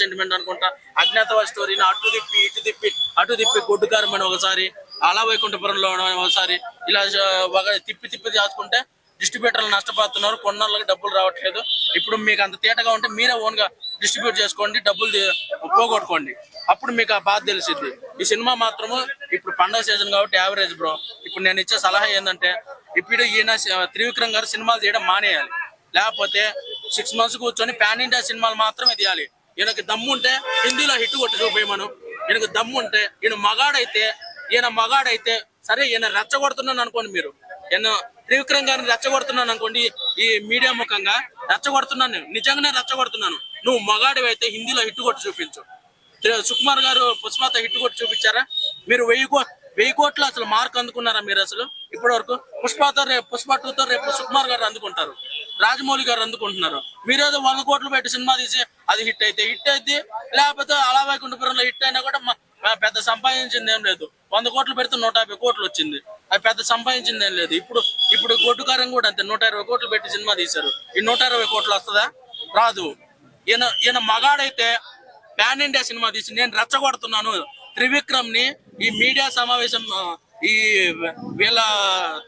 Sentiment అనుకుంటా. అజ్ఞాతవాద స్టోరీని అటు తిప్పి ఇటు తిప్పి అటు తిప్పి గొడ్డుకారం అని ఒకసారి అలా వైకుంఠపురంలో ఒకసారి ఇలా ఒక తిప్పి తిప్పి చేసుకుంటే డిస్ట్రిబ్యూటర్లు నష్టపోతున్నారు కొన్నాళ్ళకి డబ్బులు రావట్లేదు. ఇప్పుడు మీకు అంత తేటగా ఉంటే మీరే ఓన్గా డిస్ట్రిబ్యూట్ చేసుకోండి డబ్బులు పోగొట్టుకోండి. అప్పుడు మీకు ఆ బాధ తెలిసిద్ది. ఈ సినిమా మాత్రము ఇప్పుడు పండగ సీజన్ కాబట్టి యావరేజ్ బ్రో ఇప్పుడు నేను ఇచ్చే సలహా ఏంటంటే ఇప్పుడు ఈయన త్రివిక్రమ్ గారు సినిమాలు తీయడం మానేయాలి. లేకపోతే సిక్స్ మంత్స్ కూర్చొని ప్యాన్ ఇండియా సినిమాలు మాత్రమే తీయాలి. ఈయనకి దమ్ము ఉంటే హిందీలో హిట్ కొట్టి చూపేయమను. ఈయనకు దమ్ము ఉంటే ఈయన మగాడైతే ఈయన మగాడైతే సరే ఈయన రెచ్చగొడుతున్నాను అనుకోండి మీరు. ఈయన త్రివిక్రమ్ గారిని రెచ్చగొడుతున్నాను అనుకోండి ఈ మీడియా ముఖంగా రెచ్చగొడుతున్నాను నేను. నిజంగానే రెచ్చగొడుతున్నాను. నువ్వు మగాడివైతే హిందీలో హిట్ కొట్టి చూపించు. సుకుమార్ గారు పుష్పతో హిట్ కొట్టి చూపించారా? మీరు వెయ్యి కో వెయ్యి కోట్లు అసలు మార్క్ అందుకున్నారా మీరు అసలు? ఇప్పటి వరకు పుష్పతో రేపు పుష్ప టూతో రేపు సుకుమార్ గారు అందుకుంటారు. రాజమౌళి గారు అందుకుంటున్నారు. మీరేదో వంద కోట్లు పెట్టి సినిమా తీసి అది హిట్ అయితే హిట్ అయితే లేకపోతే అలా వైకుంఠపురంలో హిట్ అయినా కూడా పెద్ద సంపాదించింది ఏం లేదు. వంద కోట్లు పెడితే నూట యాభై కోట్లు వచ్చింది. అది పెద్ద సంపాదించింది ఏం లేదు. ఇప్పుడు ఇప్పుడు గొడ్డుకారం కూడా అంతే. నూట ఇరవై కోట్లు పెట్టి సినిమా తీశారు. ఈ నూట ఇరవై కోట్లు వస్తుందా? రాదు. ఈయన ఈయన మగాడైతే ప్యాన్ ఇండియా సినిమా తీసి నేను రెచ్చగొడుతున్నాను. త్రివిక్రమ్ని ఈ మీడియా సమావేశం ఈ వీళ్ళ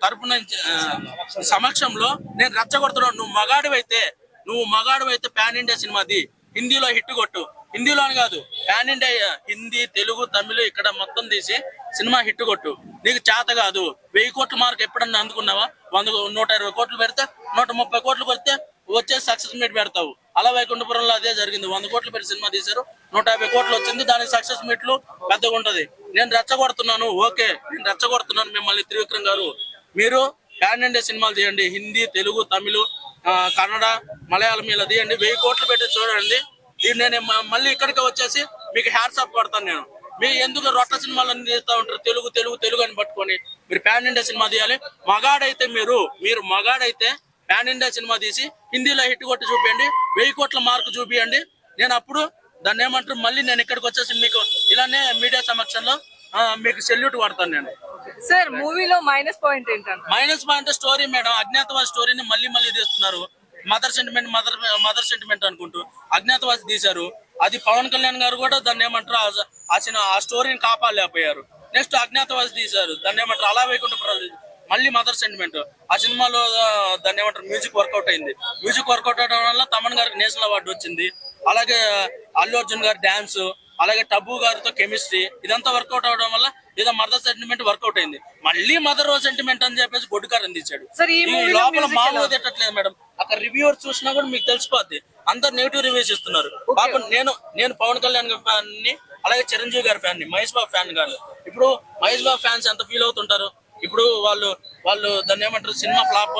తరపున సమక్షంలో నేను రచ్చగొడుతున్నాను. నువ్వు మగాడివైతే నువ్వు మగాడివైతే పాన్ ఇండియా సినిమాది హిందీలో హిట్ కొట్టు. హిందీలో అని కాదు పాన్ ఇండియా హిందీ తెలుగు తమిళ ఇక్కడ మొత్తం తీసి సినిమా హిట్ కొట్టు. నీకు చేత కాదు. వెయ్యి కోట్ల మార్క్ ఎప్పుడన్నా అందుకున్నావా? వంద నూట ఇరవై కోట్లు పెడితే నూట ముప్పై కోట్లు కొడితే వచ్చే సక్సెస్ మీట్ పెడతావు. అలా వైకుంఠపురంలో అదే జరిగింది. వంద కోట్లు పెట్టి సినిమా తీశారు. నూట యాభై కోట్లు వచ్చింది. దానికి సక్సెస్ మీట్లు పెద్దగా ఉంటది. నేను రెచ్చగొడుతున్నాను. ఓకే నేను రెచ్చగొడుతున్నాను మిమ్మల్ని త్రివిక్రమ్ గారు. మీరు ప్యాన్ ఇండియా సినిమాలు తీయండి. హిందీ తెలుగు తమిళ కన్నడ మలయాళం ఇలా తీయండి. వెయ్యి కోట్లు పెట్టి చూడండి. దీన్ని నేను మళ్ళీ ఇక్కడికి వచ్చేసి మీకు హ్యాట్స్ అప్ కొడతాను నేను. మీరు ఎందుకు రొట్ట సినిమాలు అన్ని తీస్తా ఉంటారు? తెలుగు తెలుగు తెలుగు అని పట్టుకొని మీరు ప్యాన్ ఇండియా సినిమా తీయాలి. మగాడైతే మీరు మీరు మగాడైతే పాన్ ఇండియా సినిమా తీసి హిందీలో హిట్ కొట్టి చూపించండి వెయ్యి కోట్ల మార్క్ చూపియండి. నేను అప్పుడు దాన్ని ఏమంటారు? మళ్ళీ నేను ఇక్కడికి వచ్చేసి మీకు ఇలానే మీడియా సమక్షంలో మీకు సెల్యూట్ కొడతాను నేను. సార్ మూవీలో మైనస్ పాయింట్ ఏంటంట minus point story madam. Agnyaathavaasi స్టోరీని మళ్ళీ మళ్ళీ తీస్తున్నారు. Mother sentiment mother mother sentiment అనుకుంటూ అజ్ఞాతవాసి తీశారు. అది పవన్ కళ్యాణ్ గారు కూడా దాన్ని ఏమంటారు? ఆ- స్టోరీని కాపాడలేకపోయారు. నెక్స్ట్ అజ్ఞాతవాసి తీశారు. దాన్ని ఏమంటారు? అలా వేయకుండా మళ్ళీ మదర్ సెంటిమెంట్. ఆ సినిమాలో దాన్ని ఏమంటారు మ్యూజిక్ వర్కౌట్ అయింది. మ్యూజిక్ వర్కౌట్ అవడం వల్ల తమన్ గారికి నేషనల్ అవార్డు వచ్చింది. అలాగే అల్లు అర్జున్ గారి డాన్స్ అలాగే టబ్బు గారితో కెమిస్ట్రీ ఇదంతా వర్కౌట్ అవడం వల్ల ఏదో మదర్ సెంటిమెంట్ వర్కౌట్ అయింది. మళ్ళీ మదర్ సెంటిమెంట్ అని చెప్పేసి గొడ్డుకారు అందించాడు లోపల ఎలా? తిట్టట్లేదు మేడం. అక్కడ రివ్యూవర్ చూసినా కూడా మీకు తెలిసిపోద్ది. అందరు నెగిటివ్ రివ్యూస్ ఇస్తున్నారు. పాపం నేను నేను పవన్ కళ్యాణ్ గారి ఫ్యాన్ని అలాగే చిరంజీవి గారి ఫ్యాన్ని మహేష్ బాబు ఫ్యాన్ గాను. ఇప్పుడు మహేష్ బాబు ఫ్యాన్స్ ఎంత ఫీల్ అవుతుంటారు? ఇప్పుడు వాళ్ళు వాళ్ళు దాన్ని ఏమంటారు సినిమా ఫ్లాప్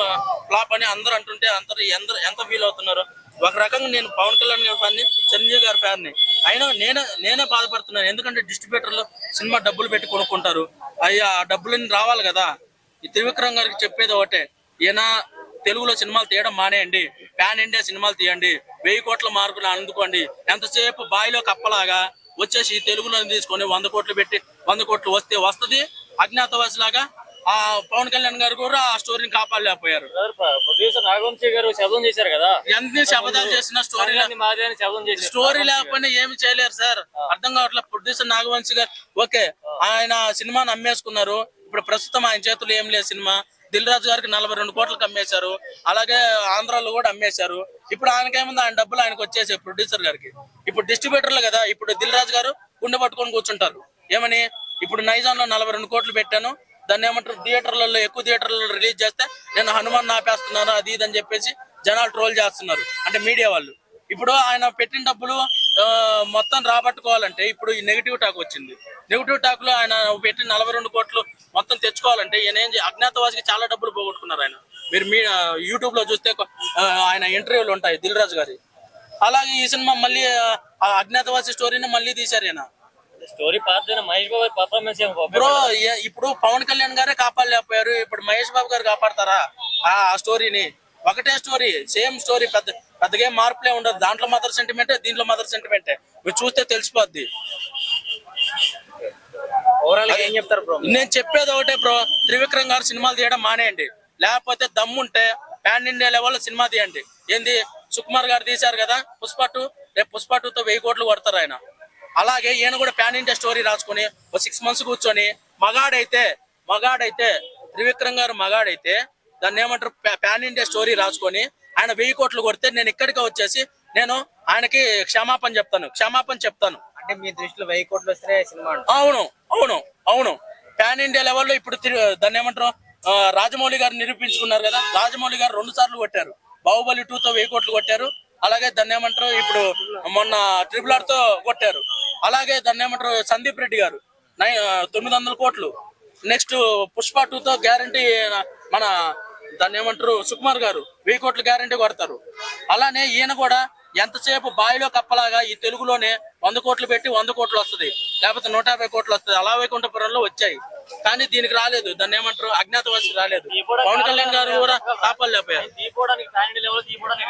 ఫ్లాప్ అని అందరూ అంటుంటే అందరు ఎంత ఎంత ఫీల్ అవుతున్నారు? ఒక రకంగా నేను పవన్ కళ్యాణ్ గారి ఫ్యాన్ని చిరంజీవి గారి ఫ్యాన్ని. అయినా నేనే నేనే బాధపడుతున్నాను. ఎందుకంటే డిస్ట్రిబ్యూటర్లు సినిమా డబ్బులు పెట్టి కొనుక్కుంటారు. అయ్యా ఆ డబ్బులని రావాలి కదా. ఈ త్రివిక్రమ్ గారికి చెప్పేది ఒకటే. ఈయన తెలుగులో సినిమాలు తీయడం మానేయండి. ప్యాన్ ఇండియా సినిమాలు తీయండి. వెయ్యి కోట్ల మార్కులు అందుకోండి. ఎంతసేపు బాయిలో కప్పలాగా వచ్చేసి తెలుగులో తీసుకొని వంద కోట్లు పెట్టి వంద కోట్లు వస్తే వస్తది అజ్ఞాతవాసిలాగా ఆ పవన్ కళ్యాణ్ గారు కూడా ఆ స్టోరీని కాపాడలేకపోయారు. ప్రొడ్యూసర్ నాగవంశీ గారు శబ్దం చేశారు కదా? ఎన్ని శబదాలు చేసిన స్టోరీ శబ్దం చేశారు. స్టోరీ లేకపోయినా ఏమి చేయలేరు సార్. అర్థం కావట్లేదు ప్రొడ్యూసర్ నాగవంశి గారు. ఓకే ఆయన సినిమాని అమ్మేసుకున్నారు ఇప్పుడు ప్రస్తుతం ఆయన చేతులు ఏం లేదు సినిమా. దిల్ రాజు గారికి నలభై రెండు కోట్లకు అమ్మేశారు అలాగే ఆంధ్రాలో కూడా అమ్మేశారు. ఇప్పుడు ఆయనకేముంది? ఆయన డబ్బులు ఆయనకు వచ్చేసాయి ప్రొడ్యూసర్ గారికి. ఇప్పుడు డిస్ట్రిబ్యూటర్లు కదా. ఇప్పుడు దిల్ రాజు గారు గుండె పట్టుకొని కూర్చుంటారు. ఏమని? ఇప్పుడు నైజాంలో నలభై రెండు కోట్లు పెట్టాను. దాన్ని ఏమంటారు థియేటర్లలో ఎక్కువ థియేటర్లలో రిలీజ్ చేస్తే నేను హనుమాన్ ఆపేస్తున్నాను అది ఇది అని చెప్పేసి జనాలు ట్రోల్ చేస్తున్నారు. అంటే మీడియా వాళ్ళు. ఇప్పుడు ఆయన పెట్టిన డబ్బులు ఆ, మొత్తం రాబట్టుకోవాలంటే ఇప్పుడు ఈ నెగిటివ్ టాక్ వచ్చింది. నెగిటివ్ టాక్లో ఆయన పెట్టిన నలభై రెండు కోట్లు మొత్తం తెచ్చుకోవాలంటే ఈయన ఏం అజ్ఞాతవాసికి చాలా డబ్బులు పోగొట్టుకున్నారు ఆయన. మీరు మీ యూట్యూబ్లో చూస్తే ఆయన ఇంటర్వ్యూలు ఉంటాయి దిల్ రాజు గారి. అలాగే ఈ సినిమా మళ్ళీ ఆ అజ్ఞాతవాసి స్టోరీని మళ్ళీ తీశారు ఈయన. స్టోరీ పాత మహేష్ బాబు పర్ఫార్మెన్స్ బ్రో ఇప్పుడు పవన్ కళ్యాణ్ గారే కాపాడలేకపోయారు. ఇప్పుడు మహేష్ బాబు గారు కాపాడతారా? ఆ స్టోరీని ఒకటే స్టోరీ సేమ్ స్టోరీ పెద్ద పెద్దగా మార్పులే ఉండదు. దాంట్లో మదర్ సెంటిమెంటే దీంట్లో మదర్ సెంటిమెంటే మీరు చూస్తే తెలిసిపోద్ది. ఓవరాల్ ఏం చెప్తారు బ్రో? నేను చెప్పేది ఒకటే బ్రో త్రివిక్రమ్ గారు సినిమాలు తీయడం మానేయండి. లేకపోతే దమ్ముంటే పాన్ ఇండియా లెవెల్లో సినిమా తీయండి. ఏంది? సుకుమార్ గారు తీశారు కదా పుష్ప టూ? రేపు పుష్ప టూతో వెయ్యి కోట్లు కొడతారు ఆయన. అలాగే ఈయన కూడా ప్యాన్ ఇండియా స్టోరీ రాసుకొని ఒక సిక్స్ మంత్స్ కూర్చొని మగాడైతే మగాడైతే త్రివిక్రమ్ గారు మగాడైతే దాన్ని ఏమంటారు? ప్యా- ప్యాన్ ఇండియా స్టోరీ రాసుకొని ఆయన వెయ్యి కోట్లు కొడితే నేను ఇక్కడికి వచ్చేసి నేను ఆయనకి క్షమాపణ చెప్తాను క్షమాపణ చెప్తాను. అంటే మీ దృష్టిలో వెయ్యి కోట్లు వస్తే సినిమా అవును అవును అవును. పాన్ ఇండియా లెవెల్లో ఇప్పుడు తిరు- దాన్ని ఏమంటారు? రాజమౌళి గారు నిరూపించుకున్నారు కదా రాజమౌళి గారు రెండు సార్లు కొట్టారు. బాహుబలి టూ తో వెయ్యి కోట్లు కొట్టారు. అలాగే దాన్ని ఏమంటారు? ఇప్పుడు మొన్న ట్రిపుల్ ఆర్తో కొట్టారు. అలాగే దాన్ని ఏమంటారు సందీప్ రెడ్డి గారు. నై తొమ్మిది వందల కోట్లు. నెక్స్ట్ పుష్ప టూ తో గ్యారంటీ మన దాన్ని ఏమంటారు సుకుమార్ గారు. వెయ్యి కోట్లు గ్యారంటీ కొడతారు. అలానే ఈయన కూడా ఎంతసేపు బావిలో కప్పలాగా ఈ తెలుగులోనే వంద కోట్లు పెట్టి వంద కోట్లు వస్తుంది. లేకపోతే నూట యాభై కోట్లు వస్తుంది. అలా వైకుంఠపురంలో వచ్చాయి. కానీ దీనికి రాలేదు. దాన్ని ఏమంటారు? అజ్ఞాతవాసి రాలేదు. పవన్ కళ్యాణ్ గారు కూడా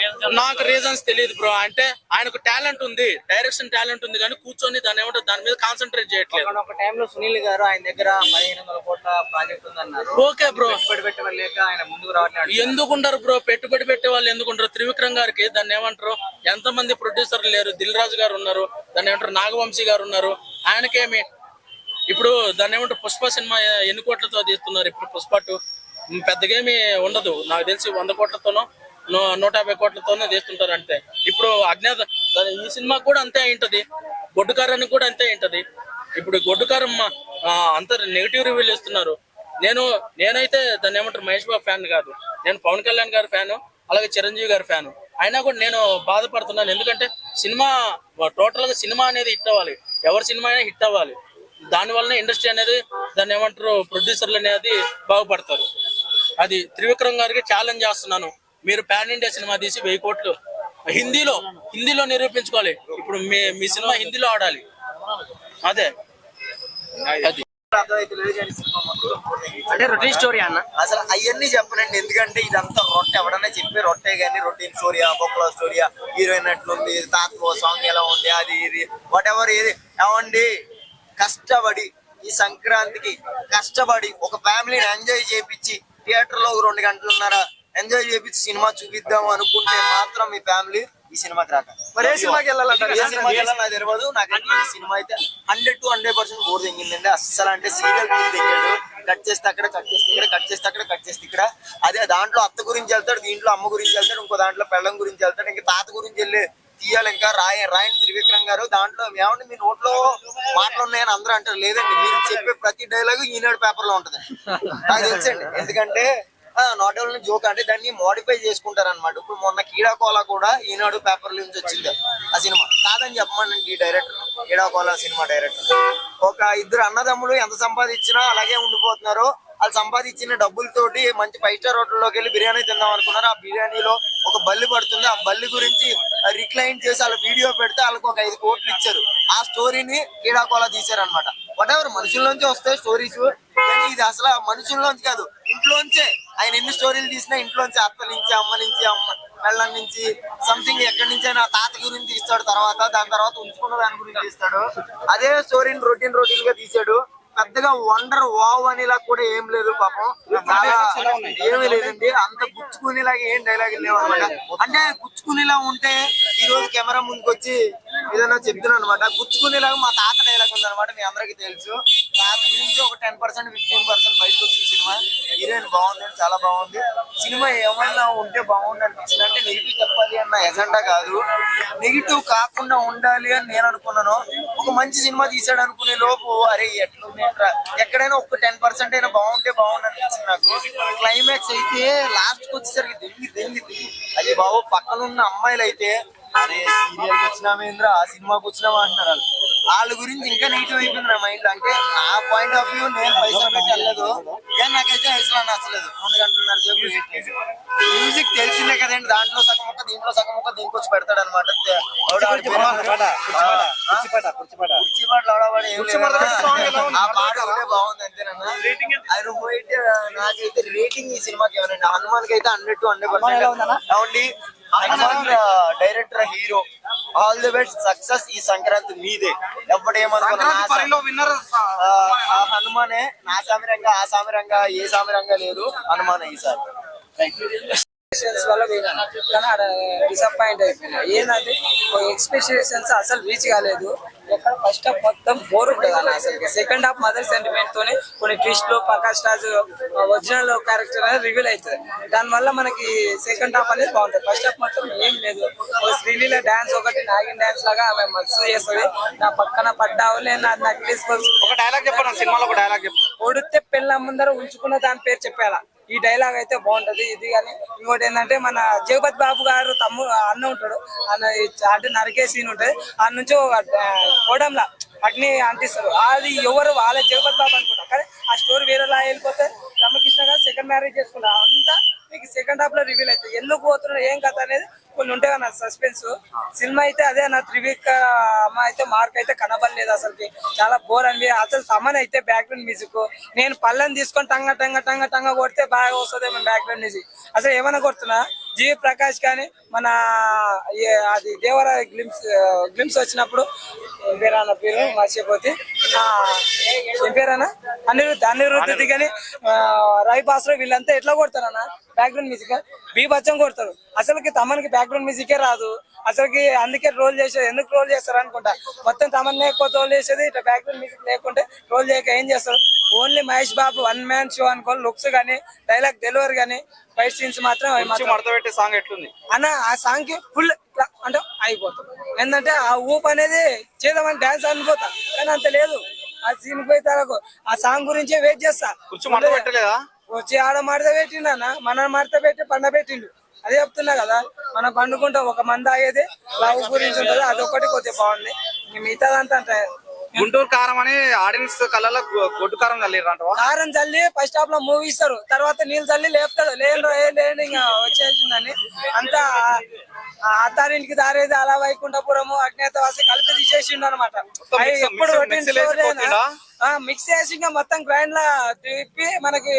reason నాకు రీజన్స్ తెలియదు బ్రో. అంటే ఆయనకు టాలెంట్ ఉంది. డైరెక్షన్ టాలెంట్ ఉంది కానీ కూర్చొని దాన్ని ఏమంటారు? దాని మీద కాన్సన్ట్రేట్ చేయట్లేదు. ఒక టైంలో సునీల్ గారు ఆయన దగ్గర పదిహేను వందల కోట్ల ప్రాజెక్ట్ ఉందన్నారు. Okay bro. పెట్టుబడి ఆయన ముందుకు రావట్లేదు ఎందుకుంటారు బ్రో? పెట్టుబడి పెట్టే వాళ్ళు ఎందుకుంటారు త్రివిక్రమ్ గారికి దాన్ని ఏమంటారు? ఎంత మంది ప్రొడ్యూసర్లు లేరు? దిల్ రాజు గారు ఉన్నారు. దాన్ని ఏమంటారు? నాగవంశీ గారు ఉన్నారు. ఆయనకేమి? ఇప్పుడు దాన్ని ఏమంటారు పుష్ప సినిమా ఎన్ని కోట్లతో తీస్తున్నారు. ఇప్పుడు పుష్ప టూ పెద్దగా ఏమి ఉండదు. నాకు తెలిసి వంద కోట్లతోనో నూ- నూట యాభై కోట్లతోనో తీస్తుంటారు అంతే. ఇప్పుడు అజ్ఞాత ఈ సినిమా కూడా అంతే అయింటది. గొడ్డుకారానికి కూడా అంతే అయింటది. ఇప్పుడు గొడ్డుకారం మా- అంత నెగిటివ్ రివ్యూలు ఇస్తున్నారు. నేను నేనైతే దాన్ని ఏమంటారు మహేష్ బాబు ఫ్యాన్ కాదు. నేను పవన్ కళ్యాణ్ గారి ఫ్యాను అలాగే చిరంజీవి గారి ఫ్యాను. అయినా కూడా నేను బాధపడుతున్నాను. ఎందుకంటే సినిమా టోటల్గా సినిమా అనేది హిట్ అవ్వాలి. ఎవరి సినిమా అయినా హిట్ అవ్వాలి. దాని వల్లనే ఇండస్ట్రీ అనేది దాన్ని ఏమంటారు ప్రొడ్యూసర్లు అనేది బాగుపడతారు. అది త్రివిక్రమ్ గారికి ఛాలెంజ్ చేస్తున్నాను. మీరు పాన్ ఇండియా సినిమా తీసి వెయ్యి కోట్లు హిందీలో హిందీలో నిరూపించుకోవాలి. ఇప్పుడు మీ మీ సినిమా హిందీలో ఆడాలి. అదే. అది. అంటే రొటీన్ స్టోరీ అన్న? అసలు అవన్నీ చెప్పనండి. ఎందుకంటే ఇదంతా రొట్టె. ఎవడన్నా చెప్పి రొట్టె కానీ రొటీన్ స్టోరీయా బొక్కల స్టోరీయా హీరోయిన్ ఎట్లుంది తాతో సాంగ్ ఎలా ఉంది అది ఇది వాట్ ఎవర్ ఏది. ఏమండి? కష్టపడి ఈ సంక్రాంతికి కష్టపడి ఒక ఫ్యామిలీని ఎంజాయ్ చేపించి థియేటర్లో రెండు గంటలున్నర ఎంజాయ్ చేపించి సినిమా చూపిద్దాం అనుకుంటే మాత్రం మీ ఫ్యామిలీ ఈ సినిమాకి రాక. మరి ఏ సినిమాకి వెళ్ళాలంటారు? ఏ సినిమాకి వెళ్ళాలి? నాకు తెలియదు. నాకు ఈ సినిమా అయితే hundred to hundred percent bore తెంగిందండి. అస్సలు అంటే సీరియల్ మీద తెంగాడు. కట్ చేస్తే అక్కడ కట్ చేస్తే ఇక్కడ కట్ చేస్తే అక్కడ కట్ చేస్తే ఇక్కడ. అదే దాంట్లో అత్త గురించి వెళ్తాడు దీంట్లో అమ్మ గురించి వెళ్తాడు ఇంకో దాంట్లో పెళ్ళం గురించి వెళ్తాడు ఇంకా తాత గురించి వెళ్ళే తీయాలి ఇంకా. రాయ రాయని త్రివిక్రమ్ గారు దాంట్లో ఏమంటే మీ నోట్లో మాటలు ఉన్నాయని అందరూ అంటారు. లేదండి మీరు చెప్పే ప్రతి డైలాగ్ ఈనాడు పేపర్లో ఉంటది. నాకు తెలుసండి. ఎందుకంటే నాట్ ఓన్లీ జోక్ అంటే దాన్ని మోడిఫై చేసుకుంటారు అనమాట ఇప్పుడు మొన్న కీడాకోలా కూడా ఈనాడు పేపర్ నుంచి వచ్చింది ఆ సినిమా. కాదని చెప్పమనండి ఈ డైరెక్టర్ కీడాకోలా సినిమా డైరెక్టర్ ఒక ఇద్దరు అన్నదమ్ములు ఎంత సంపాదించినా అలాగే ఉండిపోతున్నారు. వాళ్ళు సంపాదించిన డబ్బులతోటి మంచి ఫైవ్ స్టార్ హోటల్లోకి వెళ్ళి బిర్యానీ తిందాం అనుకున్నారు. ఆ బిర్యానీలో ఒక బల్లి పడుతుంది. ఆ బల్లి గురించి రిక్లైన్ చేసి వాళ్ళ వీడియో పెడితే వాళ్ళకి ఒక ఐదు కోట్లు ఇచ్చారు. ఆ స్టోరీని క్రీడాకోలా తీశారు అనమాట వాట్ ఎవర్ మనుషుల్లోంచి వస్తాయి స్టోరీస్ కానీ ఇది అసలు మనుషుల్లోంచి కాదు ఇంట్లోంచే. ఆయన ఎన్ని స్టోరీలు తీసినా ఇంట్లోంచి. అత్త నుంచి అమ్మ నుంచి అమ్మ పెళ్ళం నుంచి సంథింగ్ ఎక్కడి నుంచి అయినా తాత గురించి తీస్తాడు తర్వాత దాని తర్వాత ఉంచుకున్న దాని గురించి తీస్తాడు. అదే స్టోరీని రొటీన్ రొటీన్గా తీసాడు. పెద్దగా వండర్ వావ్ అనేలా కూడా ఏం లేదు పాపం. ఏమీ లేదండి. అంత గుచ్చుకునేలాగా ఏం డైలాగ్ లేవు అనమాట. అంటే గుచ్చుకునేలా ఉంటే ఈ రోజు కెమెరా ముందుకు వచ్చి ఏదైనా చెప్తున్నాను అనమాట. గుచ్చుకునేలాగా మా తాత డైలాగ్ ఉంది అనమాట మీ అందరికీ తెలుసు. ఫ్యామిలీ గురించి ఒక టెన్ పర్సెంట్ ఫిఫ్టీన్ పర్సెంట్ బయటకు వచ్చిన సినిమా. హీరోయిన్ బాగుంది చాలా బాగుంది. సినిమా ఏమన్నా ఉంటే బాగుంది అనిపించింది? అంటే నెగిటివ్ చెప్పాలి అన్న ఎజెండా కాదు. నెగిటివ్ కాకుండా ఉండాలి అని నేను అనుకున్నాను. ఒక మంచి సినిమా తీసాడు అనుకునే లోపు అరే ఎట్లుంది ఎక్కడైనా ఒక టెన్ పర్సెంట్ అయినా బాగుంటే బాగుంది అనిపించింది నాకు. క్లైమాక్స్ అయితే లాస్ట్కి వచ్చేసరికి దెంగి దెంగి దెంగి. అది బాబు పక్కన ఉన్న అమ్మాయిలు అయితే అరే సీరియల్కి వచ్చినామేంద్ర? ఆ సినిమాకి వచ్చినామా అంటున్నారు వాళ్ళు. వాళ్ళ గురించి ఇంకా నెగిటివ్ అయిపోయింది నా మైండ్ అంటే నా పాయింట్ ఆఫ్ వ్యూ నేను పైసలు పెట్టి వెళ్ళలేదు. కానీ నాకైతే అసలు నచ్చలేదు. రెండు గంటలన్నర సేపు మ్యూజిక్ తెలిసిందే కదండి దాంట్లో సగం ముక్క దీంట్లో సగం ముక్క దీనికి వచ్చి పెడతాడు అనమాట కుర్చీపాటలు ఆడవాడు ఆ పాట ఒకటే బాగుంది అంతేనన్నా? ఆయన పోయితే నాకైతే రేటింగ్ ఈ సినిమాకి ఎవరండి? హనుమాన్కి అయితే hundred to hundred percent director hero all the best success ఈ సంక్రాంతి మీదే. ఆ హనుమానే. నా సామిరంగా ఆ సామిరంగా ఏ సామిరంగా లేదు హనుమాన్ ఈసారి. ఎక్స్పెక్టేషన్స్ వల్ల పోయినాను కానీ ఆడ డిసప్పాయింట్ అయిపోయినా. ఏంటంటే ఎక్స్పెక్టేషన్స్ అసలు రీచ్ కాలేదు. ఎక్కడ ఫస్ట్ హాఫ్ మొత్తం బోర్ ఉంటుంది అన్న అసలు సెకండ్ హాఫ్ మదర్ సెంటిమెంట్ తోనే కొన్ని ట్విస్ట్లు ప్రకాష్ రాజ్ ఒరిజినల్ క్యారెక్టర్ అనేది రివీల్ అవుతుంది. దానివల్ల మనకి సెకండ్ హాఫ్ అనేది బాగుంటుంది. ఫస్ట్ హాఫ్ మొత్తం ఏం లేదు. శ్రీలీల డాన్స్ ఒకటి నాగిన్ డాన్స్ లాగా ఆమె మస్తు చేస్తుంది. నా పక్కన పడ్డావులే నా నక్లీస్ ఒక డైలాగ్ చెప్పండి సినిమాలో ఒక డైలాగ్ చెప్పు. ఒడితే పెళ్ళ ముందర ఉంచుకున్న దాని పేరు చెప్పేలా. ఈ డైలాగ్ అయితే బాగుంటది. ఇది కానీ ఇంకోటి ఏంటంటే మన జగపతి బాబు గారు తమ్ము అన్న ఉంటాడు. అన్న అంటే నరికే సీన్ ఉంటది ఆ నుంచి కోడంలా అగ్ని అంటిస్తారు అది ఎవరు వాళ్ళ జగపతి బాబు అనుకుంటారు కానీ ఆ స్టోరీ వేరేలా వెళ్ళిపోతే రామకృష్ణ గారు సెకండ్ మ్యారేజ్ చేసుకున్నారు అంతా మీకు సెకండ్ హాఫ్లో రివీల్ అవుతుంది ఎందుకు పోతున్నారు ఏం కథ అనేది కొన్ని ఉంటాయి అన్న సస్పెన్స్ సినిమా అయితే అదే అన్న త్రివిక్ అమ్మ అయితే మార్క్ అయితే కనబడలేదు అసలుకి. చాలా బోర్ అండి అసలు సమన్ అయితే బ్యాక్గ్రౌండ్ మ్యూజిక్ నేను పళ్ళని తీసుకొని టంగ టంగ టంగ టంగ కొడితే బాగా వస్తుంది బ్యాక్గ్రౌండ్ మ్యూజిక్ అసలు ఏమైనా కొడుతున్నా? జీవి ప్రకాష్ కానీ మన అది దేవర గ్లిమ్స్ గ్లిమ్స్ వచ్చినప్పుడు ఏం పేరు మర్చిపోతే. ఏం పేరన్నా? అనిరుద్ధ్ అనిరుద్ధి కానీ రవి బాస్లో వీళ్ళంతా ఎట్లా కొడతారన్న? బ్యాక్గ్రౌండ్ మ్యూజిక్ బీ బచ్చన్ కొడతారు. అసలుకి తమన్కి బ్యాక్గ్రౌండ్ మ్యూజికే రాదు. అసలుకి అందుకే రోల్ చేసేది ఎందుకు రోల్ చేస్తారు అనుకుంటా మొత్తం తమన్ ఎక్కువ రోల్ చేసేది ఇట్లా బ్యాక్గ్రౌండ్ మ్యూజిక్ లేకుంటే రోల్ చేయక ఏం చేస్తారు? Only Mahesh Babu one man show అనుకో లుక్స్ కానీ డైలాగ్ డెలివరీ కానీ ఫైట్ సీన్స్ మాత్రం అవి మంచి మాత్రం. మడత పెట్టే సాంగ్ ఎట్లుంది? అన్న ఆ సాంగ్కి ఫుల్ అంటే అయిపోతుంది ఏంటంటే ఆ ఊపు అనేది చేద్దామని డాన్స్ అనుకోతా కానీ అంత లేదు. ఆ సీన్ పోయి తరకు ఆ సాంగ్ గురించే వెయిట్ చేస్తా. కుర్చీ వచ్చి ఆడ మడత పెట్టిండన్న మన మడత పెట్టి పండ పెట్టిండు. అదే చెప్తున్నా కదా మనం పండుకుంటాం ఒక మంది ఆగేది లవ్ గురించి ఉంటుంది అదొకటి కొద్దిగా బాగుంది. మిగతాదంతా అంటే గుంటూరు కారం అని ఆడియన్స్ కళ్ళలో గొడ్డు కారం చల్లిరంటవా కారం చల్లి ఫస్ట్ హాఫ్లో మూవీ ఇస్తారు. తర్వాత నీళ్ళు చల్లి లేపుతాడు లేని ఏ లేని ఇంకా వచ్చేసిందని. అంతా అత్తారింటికి దారేది అలా వైకుంఠపురము అజ్ఞాతవాసి కలిపి తీసేసిండు అనమాట ఎప్పుడు? మిక్స్ చేసి ఇంకా మొత్తం గ్రైండ్ లా తిప్పి మనకి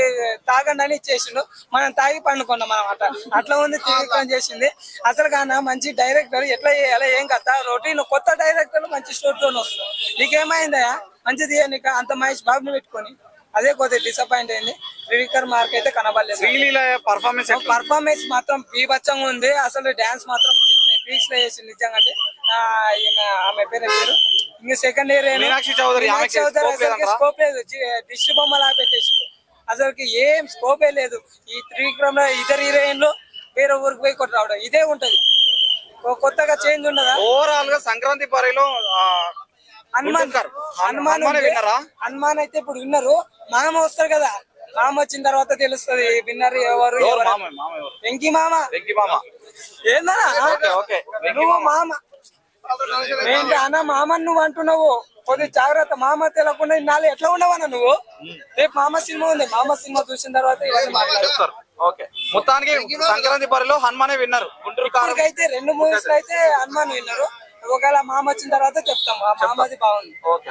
తాగండి అని ఇచ్చేసిండు. మనం తాగి పండుకున్నాం అనమాట అట్లా ఉంది త్రివిక్రమ్ చేసింది. అసలు కాన మంచి డైరెక్టర్ ఎట్లా చేయాలి ఏం కథ రొటీన్ కొత్త డైరెక్టర్ మంచి స్టోర్తో వస్తుంది నీకేమైందయా మంచిది నీకు అంత మహేష్ బాబుని పెట్టుకొని. అదే కొద్దిగా డిసప్పాయింట్ అయింది. త్రివిక్రమ్ మార్క్ అయితే కనబడలేదు. శ్రీలీల పర్ఫార్మెన్స్ పర్ఫార్మెన్స్ మాత్రం బీభత్సంగా ఉంది. అసలు డాన్స్ మాత్రం పీక్స్లో చేసింది నిజంగా అంటే. ఆమె పేరు పేరు? ఇంకా second year Meenakshi Chaudhary? Scope లేదు. దిష్టి బొమ్మలా పెట్టేసిండు. అసలుకి ఏం స్కోపే లేదు. ఈ త్రివిక్రమ్లో ఇద్దరు హీరోయిన్లు వేరే ఊరికి పోయి కొట్టి రావడం. ఇదే ఉంటది. కొత్తగా చేంజ్ ఉండదా ఓవరాల్గా సంక్రాంతి పరిలో హనుమాన్. హనుమాన్ హనుమానే ఉంది. విన్నరా? హనుమాన్ అయితే ఇప్పుడు విన్నరు. మామ వస్తారు కదా. మామ వచ్చిన తర్వాత తెలుస్తుంది. విన్నర్ ఎవరు వెంకీ మామ. వెంకి మామ. ఏందా ఓకే ఓకే వెంకి నువ్వు మామ. ఏంటి అన్న మామ నువ్వు అంటున్నావు. కొద్ది జాగ్రత్త. మామ తెలకుండా నాలుగు ఎట్లా ఉండవన్నా నువ్వు? రేపు మామ సినిమా ఉంది. మామ సినిమా చూసిన తర్వాత ఇవన్నీ ఓకే. మొత్తానికి సంక్రాంతి పరిలో హనుమానే విన్నారు. గుంటూరు ఇప్పటికైతే రెండు మూవీస్ అయితే హనుమాన్ విన్నారు. ఒకవేళ మామ వచ్చిన తర్వాత చెప్తాం. మామది బాగుంది. ఓకే